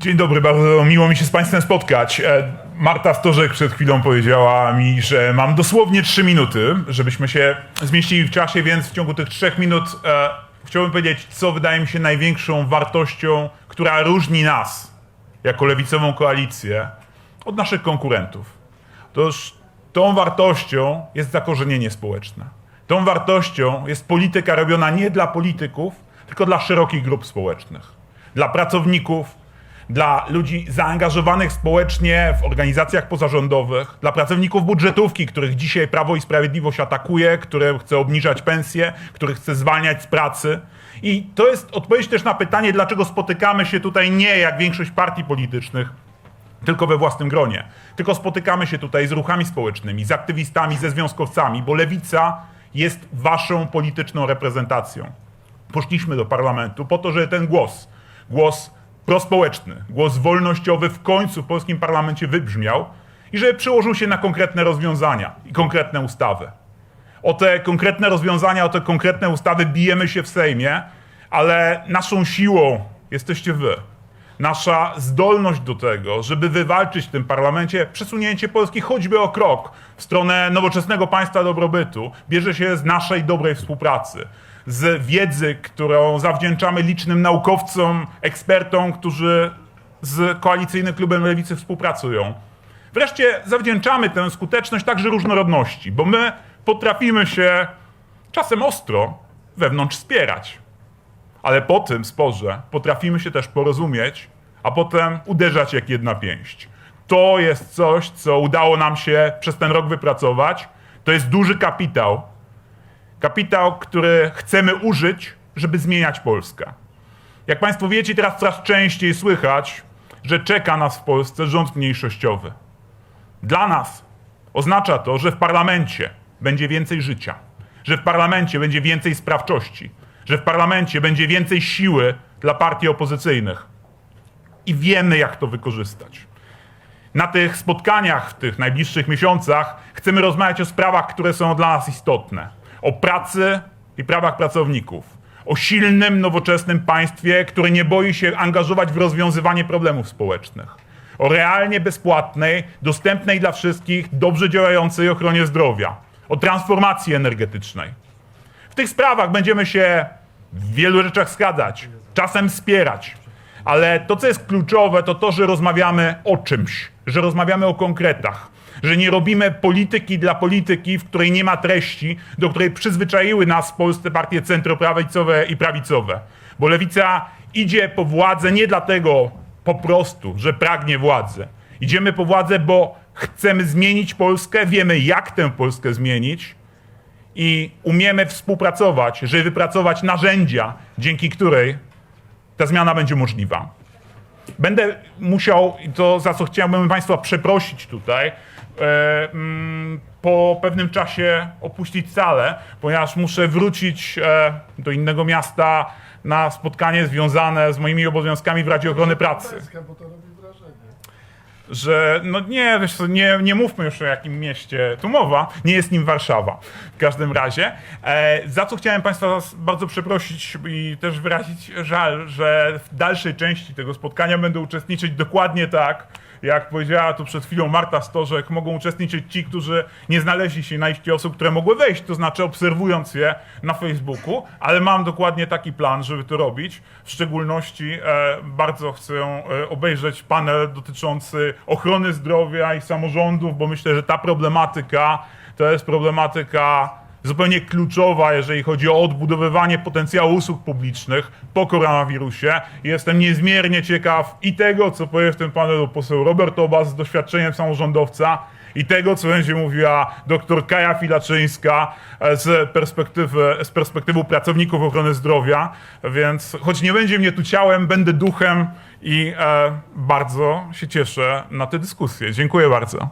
Dzień dobry, bardzo miło mi się z Państwem spotkać. E, Marta Stożek przed chwilą powiedziała mi, że mam dosłownie trzy minuty, żebyśmy się zmieścili w czasie, więc w ciągu tych trzech minut e, chciałbym powiedzieć, co wydaje mi się największą wartością, która różni nas jako lewicową koalicję od naszych konkurentów. Otóż tą wartością jest zakorzenienie społeczne. Tą wartością jest polityka robiona nie dla polityków, tylko dla szerokich grup społecznych. Dla pracowników, dla ludzi zaangażowanych społecznie w organizacjach pozarządowych, dla pracowników budżetówki, których dzisiaj Prawo i Sprawiedliwość atakuje, które chce obniżać pensje, których chce zwalniać z pracy. I to jest odpowiedź też na pytanie, dlaczego spotykamy się tutaj nie jak większość partii politycznych, tylko we własnym gronie. Tylko spotykamy się tutaj z ruchami społecznymi, z aktywistami, ze związkowcami, bo lewica jest waszą polityczną reprezentacją. Poszliśmy do parlamentu po to, żeby ten głos, głos prospołeczny, głos wolnościowy w końcu w polskim parlamencie wybrzmiał i żeby przyłożył się na konkretne rozwiązania i konkretne ustawy. O te konkretne rozwiązania, o te konkretne ustawy bijemy się w Sejmie, ale naszą siłą jesteście wy. Nasza zdolność do tego, żeby wywalczyć w tym parlamencie przesunięcie Polski choćby o krok w stronę nowoczesnego państwa dobrobytu, bierze się z naszej dobrej współpracy, z wiedzy, którą zawdzięczamy licznym naukowcom, ekspertom, którzy z koalicyjnym klubem lewicy współpracują. Wreszcie zawdzięczamy tę skuteczność także różnorodności, bo my potrafimy się czasem ostro wewnątrz spierać. Ale po tym sporze potrafimy się też porozumieć, a potem uderzać jak jedna pięść. To jest coś, co udało nam się przez ten rok wypracować. To jest duży kapitał. Kapitał, który chcemy użyć, żeby zmieniać Polskę. Jak Państwo wiecie, teraz coraz częściej słychać, że czeka nas w Polsce rząd mniejszościowy. Dla nas oznacza to, że w parlamencie będzie więcej życia, że w parlamencie będzie więcej sprawczości, że w parlamencie będzie więcej siły dla partii opozycyjnych. I wiemy, jak to wykorzystać. Na tych spotkaniach w tych najbliższych miesiącach chcemy rozmawiać o sprawach, które są dla nas istotne. O pracy i prawach pracowników. O silnym, nowoczesnym państwie, które nie boi się angażować w rozwiązywanie problemów społecznych. O realnie bezpłatnej, dostępnej dla wszystkich, dobrze działającej ochronie zdrowia. O transformacji energetycznej. W tych sprawach będziemy się w wielu rzeczach zgadzać, czasem wspierać, ale to, co jest kluczowe, to to, że rozmawiamy o czymś, że rozmawiamy o konkretach, że nie robimy polityki dla polityki, w której nie ma treści, do której przyzwyczaiły nas w Polsce partie centroprawicowe i prawicowe. Bo lewica idzie po władzę nie dlatego po prostu, że pragnie władzy. Idziemy po władzę, bo chcemy zmienić Polskę, wiemy jak tę Polskę zmienić i umiemy współpracować, żeby wypracować narzędzia, dzięki której ta zmiana będzie możliwa. Będę musiał, to za co chciałbym Państwa przeprosić tutaj, e, mm, po pewnym czasie opuścić salę, ponieważ muszę wrócić e, do innego miasta na spotkanie związane z moimi obowiązkami w Radzie Ochrony Pracy bo to robi wrażenie. Że no nie, wiesz co, nie, nie mówmy już o jakim mieście tu mowa, nie jest nim Warszawa w każdym razie. E, za co chciałem Państwa bardzo przeprosić i też wyrazić żal, że w dalszej części tego spotkania będę uczestniczyć dokładnie tak, jak powiedziała tu przed chwilą Marta Stożek, mogą uczestniczyć ci, którzy nie znaleźli się na liście osób, które mogły wejść, to znaczy obserwując je na Facebooku, ale mam dokładnie taki plan, żeby to robić. W szczególności e, bardzo chcę e, obejrzeć panel dotyczący ochrony zdrowia i samorządów, bo myślę, że ta problematyka to jest problematyka zupełnie kluczowa, jeżeli chodzi o odbudowywanie potencjału usług publicznych po koronawirusie. Jestem niezmiernie ciekaw i tego, co powie w tym panelu poseł Robert Obas z doświadczeniem samorządowca, i tego, co będzie mówiła dr Kaja Filaczyńska z perspektywy, z perspektywy pracowników ochrony zdrowia. Więc choć nie będzie mnie tu ciałem, będę duchem i e, bardzo się cieszę na tę dyskusję. Dziękuję bardzo.